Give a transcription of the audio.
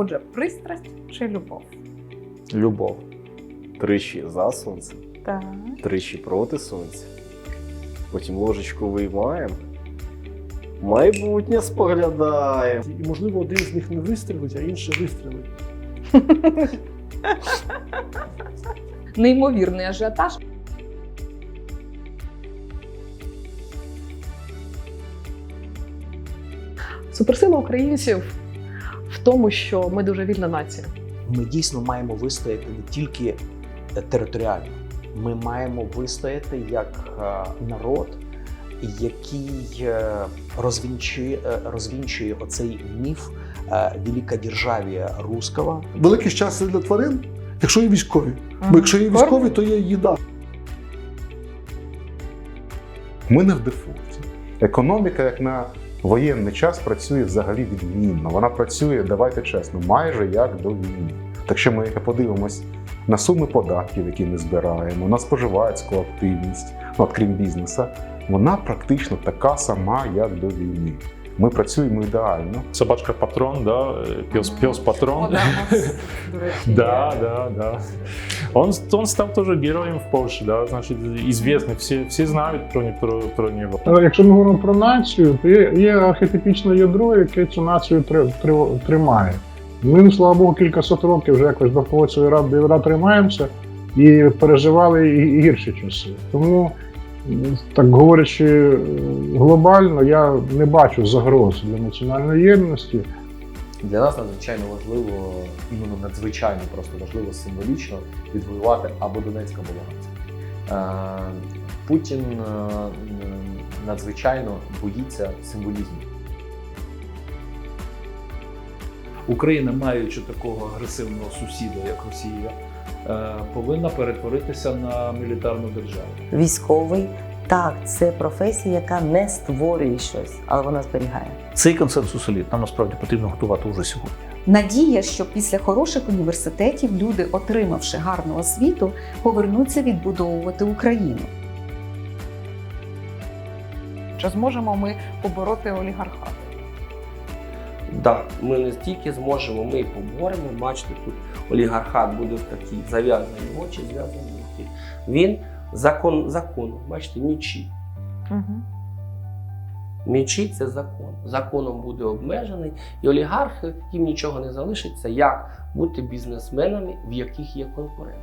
Отже, пристрасть чи любов? Любов. Тричі за сонце, Так. тричі проти сонця. Потім ложечку виймаємо. Майбутнє споглядаємо. І, можливо, один з них не вистрілить, а інший вистрілить. Неймовірний ажіотаж. Суперсила українців тому, що ми дуже вільна нація. Ми дійсно маємо вистояти не тільки е, територіально, ми маємо вистояти як е, народ, який е, розвінчує, розвінчує оцей міф е, великодержавія руского, Велике щастя для тварин, якщо є військові. Бо якщо є військові, то є їда. Ми не в дефолті. Економіка, як на воєнний час, працює взагалі відмінно. Вона працює, давайте чесно, майже як до війни. Так що ми подивимось на суми податків, які ми збираємо, на споживацьку активність, ну, от крім бізнесу, вона практично така сама, як до війни. Ми працюємо ідеально. Собачка патрон, да, пес, пес патрон. О, да, до Да, да, да. Он, он стал тоже героем в Польше, да, значит, известный, все, все знают про, про, про него. Якщо ми говоримо про націю, то є, є архетипічне ядро, яке цю націю три- три- тримає. Ми, слава Богу, кількасот років вже якось довкола цієї ради ядра тримаємося і переживали і і гірші часи. Тому, так говорячи е, глобально, я не бачу загроз для національної єдності. Для нас надзвичайно важливо, іменно надзвичайно просто важливо символічно відвоювати або Донецьк, або Луганськ. Е, Путін е, надзвичайно боїться символізму. Україна, маючи такого агресивного сусіда, як Росія, повинна перетворитися на мілітарну державу. Військовий так, це професія, яка не створює щось, але вона зберігає. Цей консенсус еліт нам насправді потрібно готувати уже сьогодні. Надія, що після хороших університетів люди, отримавши гарну освіту, повернуться відбудовувати Україну. Чи зможемо ми побороти олігархат? Так, ми не стільки зможемо, ми і поборемо. Бачите, тут олігархат буде в такій зав'язані очі, зв'язані руки. Він закон законом, бачите, мічі. Угу. Мічі це закон. Законом буде обмежений, і олігархи їм нічого не залишиться, як бути бізнесменами, в яких є конкуренти.